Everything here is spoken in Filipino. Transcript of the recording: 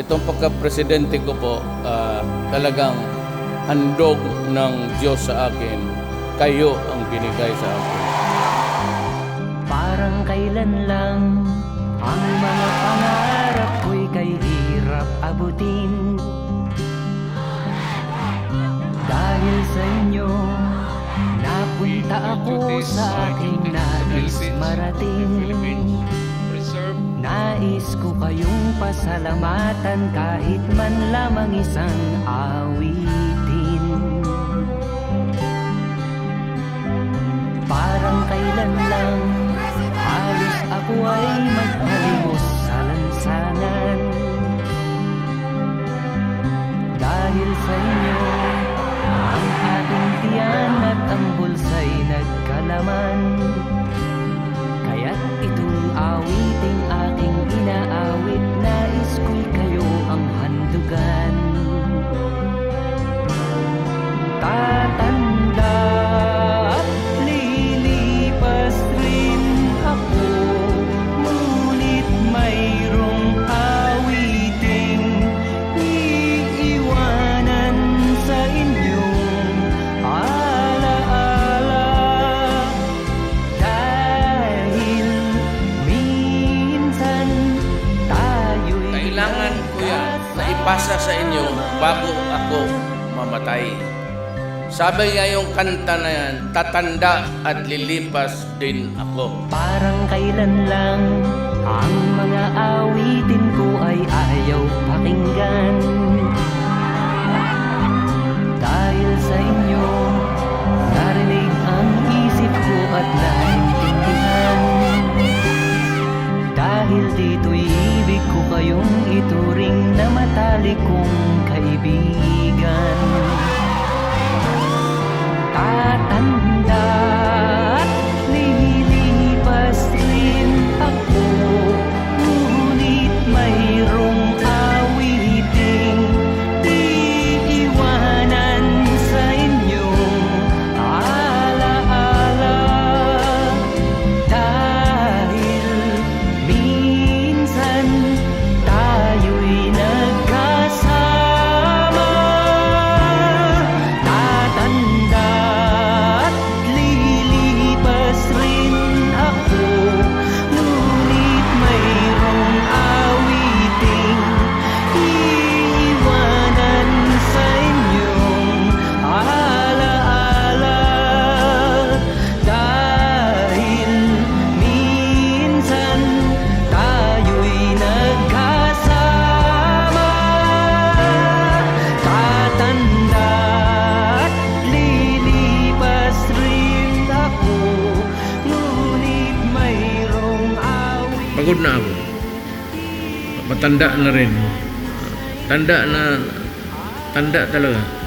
itong pagka-presidente ko po, ah, talagang handog ng Diyos sa akin. Kayo ang binigay sa akin. Parang kailan lang Ang mga pangarap ko'y kay hirap abutin Dahil sa inyo Napunta ako sa aking nais marating Nais ko kayong pasalamatan kahit man lamang isang awitin. Parang kailan lang Halos ako ay magpalimos sa lansangan. Dahil sa inyo Ang ating tiyan at ang bulsa'y na ipasa sa inyo bago ako mamatay. Sabi nga yung kanta na yan, tatanda at lilipas din ako. Parang kailan lang Ang mga awitin matalik kong kaibigan. Tatanda Pagod na ako. Matanda na rin. Tanda na, tanda talaga.